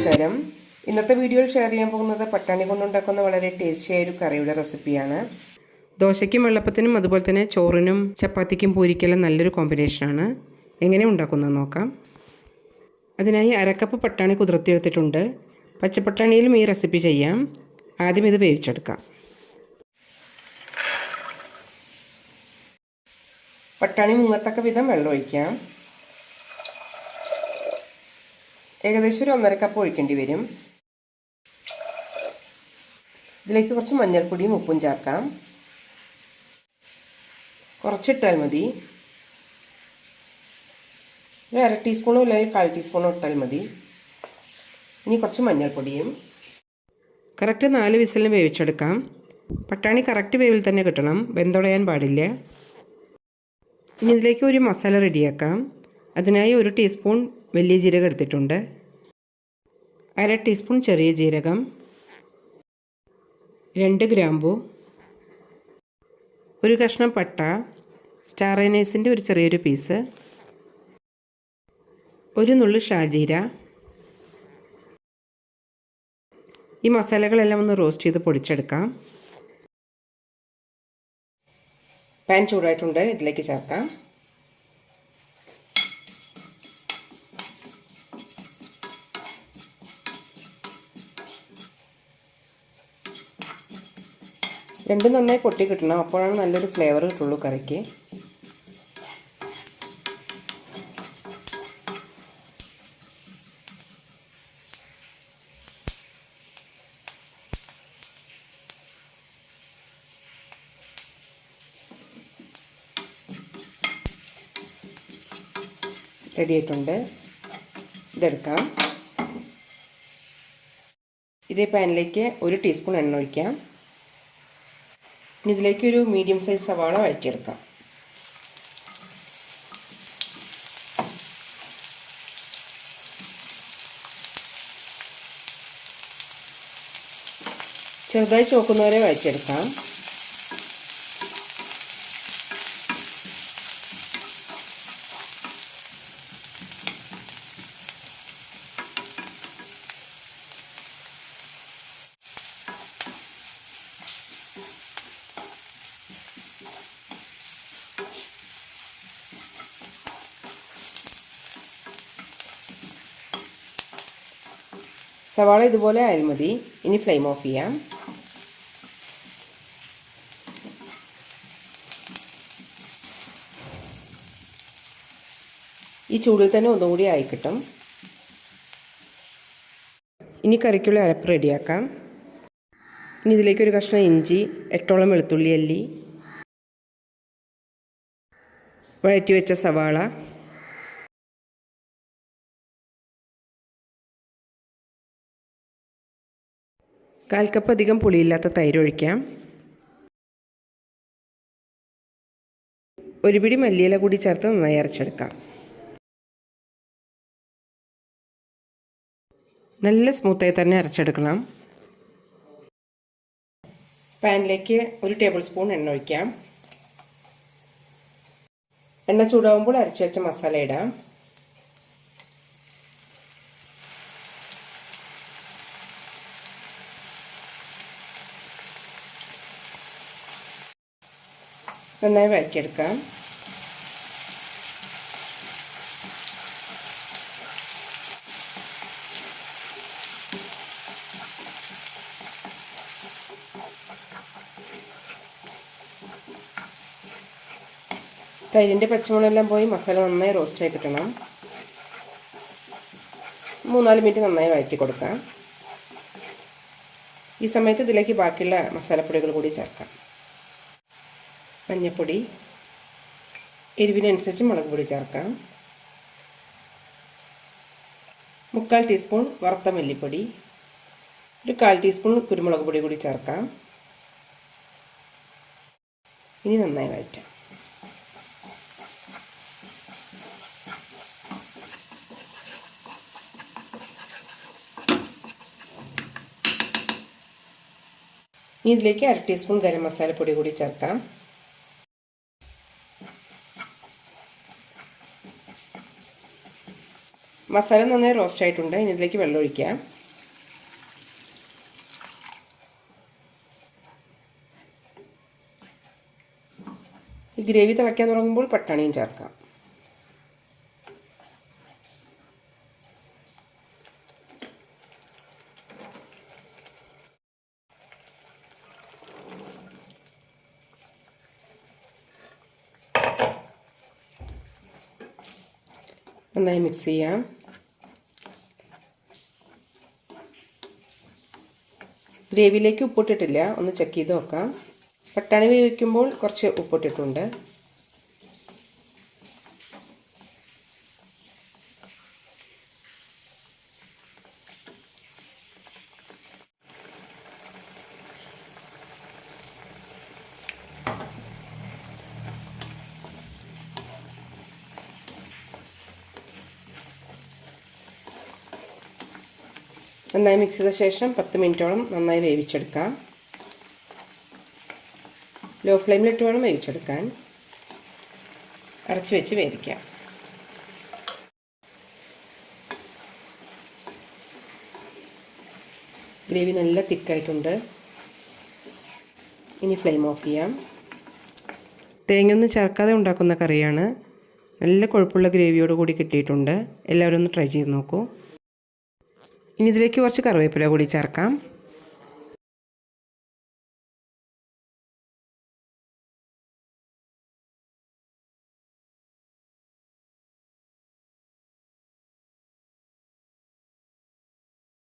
നമസ്കാരം. ഇന്നത്തെ വീഡിയോയിൽ ഷെയർ ചെയ്യാൻ പോകുന്നത് പട്ടാണി കൊണ്ടുണ്ടാക്കുന്ന വളരെ ടേസ്റ്റിയായ ഒരു കറിയുടെ റെസിപ്പിയാണ് ദോശയ്ക്കും വെള്ളപ്പത്തിനും അതുപോലെ തന്നെ ചോറിനും ചപ്പാത്തിക്കും പൂരിക്കെല്ലാം നല്ലൊരു കോമ്പിനേഷനാണ് എങ്ങനെ ഉണ്ടാക്കുന്നത് നോക്കാം. അതിനായി അരക്കപ്പ് പട്ടാണി കുതിർത്തിയെടുത്തിട്ടുണ്ട് പച്ചപ്പട്ടാണിയിലും ഈ റെസിപ്പി ചെയ്യാം. ആദ്യം ഇത് വേവിച്ചെടുക്കാം. പട്ടാണി മുങ്ങത്തക്ക വിധം വെള്ളം ഒഴിക്കാം. ഏകദേശം ഒരു ഒന്നര കപ്പ് ഒഴിക്കേണ്ടി വരും. ഇതിലേക്ക് കുറച്ച് മഞ്ഞൾപ്പൊടിയും ഉപ്പും ചേർക്കാം. കുറച്ചിട്ടാൽ മതി. ഒരു അര ടീസ്പൂണോ അല്ലെങ്കിൽ കാൽ ടീസ്പൂണോ ഇട്ടാൽ മതി. ഇനി കുറച്ച് മഞ്ഞൾപ്പൊടിയും. കറക്റ്റ് നാല് വിസിലിന് വേവിച്ചെടുക്കാം. പട്ടാണി കറക്റ്റ് വേവിൽ തന്നെ കിട്ടണം. വെന്തുടയാൻ പാടില്ല. ഇനി ഇതിലേക്ക് ഒരു മസാല റെഡിയാക്കാം അതിനായി ഒരു ടീസ്പൂൺ വലിയ ജീരകം എടുത്തിട്ടുണ്ട്. അര ടീസ്പൂൺ ചെറിയ ജീരകം. രണ്ട് ഗ്രാമ്പു. ഒരു കഷ്ണം പട്ട. സ്റ്റാർ അനൈസിന്റെ ഒരു ചെറിയൊരു പീസ് ഒരു നുള്ളു ഷാജീര. ഈ മസാലകളെല്ലാം ഒന്ന് റോസ്റ്റ് ചെയ്ത് പൊടിച്ചെടുക്കാം. പാൻ ചൂടായിട്ടുണ്ട്. ഇതിലേക്ക് ചേർക്കാം. രണ്ടും നന്നായി പൊട്ടി കിട്ടണം. അപ്പോഴാണ് നല്ലൊരു ഫ്ലേവർ കിട്ടുള്ളൂ കറിക്ക്. റെഡി ആയിട്ടുണ്ട്. ഇതെടുക്കാം. ഇതേ പാനിലേക്ക് ഒരു ടീസ്പൂൺ എണ്ണ ഒഴിക്കാം. ഇനി ഇതിലേക്ക് ഒരു മീഡിയം സൈസ് സവാള വഴറ്റിയെടുക്കാം. ചെറുതായി ചോക്കുന്നവരെ വഴറ്റിയെടുക്കാം. സവാള ഇതുപോലെ ആയാൽ മതി. ഇനി ഫ്ലെയിം ഓഫ് ചെയ്യാം. ഈ ചൂടിൽ തന്നെ ഒന്നുകൂടി ആയി കിട്ടും. ഇനി കറിക്കുള്ള അരപ്പ് റെഡിയാക്കാം. ഇനി ഇതിലേക്ക് ഒരു കഷ്ണം ഇഞ്ചി എട്ടോളം വെളുത്തുള്ളി അല്ലി വഴറ്റി വെച്ച സവാള കാൽ കപ്പ് അധികം പുളിയില്ലാത്ത തൈര് ഒഴിക്കാം. ഒരു പിടി മല്ലിയില കൂടി ചേർത്ത് നന്നായി അരച്ചെടുക്കാം. നല്ല സ്മൂത്തായി തന്നെ അരച്ചെടുക്കണം. പാനിലേക്ക് ഒരു ടേബിൾ സ്പൂൺ എണ്ണ ഒഴിക്കാം. എണ്ണ ചൂടാവുമ്പോൾ അരച്ചു വെച്ച മസാല ഇടാം. നന്നായി വഴറ്റിയെടുക്കാം. തൈരിന്റെ പച്ചമുളകെല്ലാം പോയി മസാല നന്നായി റോസ്റ്റായി കിട്ടണം. മൂന്നാൽ മിനിറ്റ് നന്നായി വഴറ്റി കൊടുക്കാം. ഈ സമയത്ത് ഇതിലേക്ക് ബാക്കിയുള്ള മസാലപ്പൊടികൾ കൂടി ചേർക്കാം. മഞ്ഞൾപ്പൊടി എരിവിനനുസരിച്ച് മുളക് പൊടി ചേർക്കാം. മുക്കാൽ ടീസ്പൂൺ വറുത്ത മല്ലിപ്പൊടി ഒരു കാൽ ടീസ്പൂൺ കുരുമുളക് പൊടി കൂടി ചേർക്കാം. ഇനി നന്നായി വഴറ്റാം. ഇനി ഇതിലേക്ക് അര ടീസ്പൂൺ ഗരം മസാലപ്പൊടി കൂടി ചേർക്കാം. മസാല നന്നായി റോസ്റ്റ് ആയിട്ടുണ്ട്. ഇനി ഇതിലേക്ക് വെള്ളം ഒഴിക്കാം ഈ ഗ്രേവി തിളയ്ക്കാൻ തുടങ്ങുമ്പോൾ പട്ടാണിയും ചേർക്കാം. നന്നായി മിക്സ് ചെയ്യാം. ഗ്രേവിയിലേക്ക് ഉപ്പിട്ടിട്ടില്ല. ഒന്ന് ചെക്ക് ചെയ്ത് നോക്കാം. പട്ടാണി വേവിക്കുമ്പോൾ കുറച്ച് ഉപ്പിട്ടിട്ടുണ്ട്. നന്നായി മിക്സ് ചെയ്ത ശേഷം പത്ത് മിനിറ്റോളം നന്നായി വേവിച്ചെടുക്കാം. ലോ ഫ്ലെയിമിലിട്ട് വേണം വേവിച്ചെടുക്കാൻ. അടച്ചു വെച്ച് വേവിക്കാം. ഗ്രേവി നല്ല തിക്കായിട്ടുണ്ട്. ഇനി ഫ്ലെയിം ഓഫ് ചെയ്യാം. തേങ്ങയൊന്നും ചേർക്കാതെ ഉണ്ടാക്കുന്ന കറിയാണ്. നല്ല കൊഴുപ്പുള്ള ഗ്രേവിയോട് കൂടി കിട്ടിയിട്ടുണ്ട്. എല്ലാവരും ഒന്ന് ട്രൈ ചെയ്ത് നോക്കൂ. ഇനി ഇതിലേക്ക് കുറച്ച് കറിവേപ്പില കൂടി ചേർക്കാം.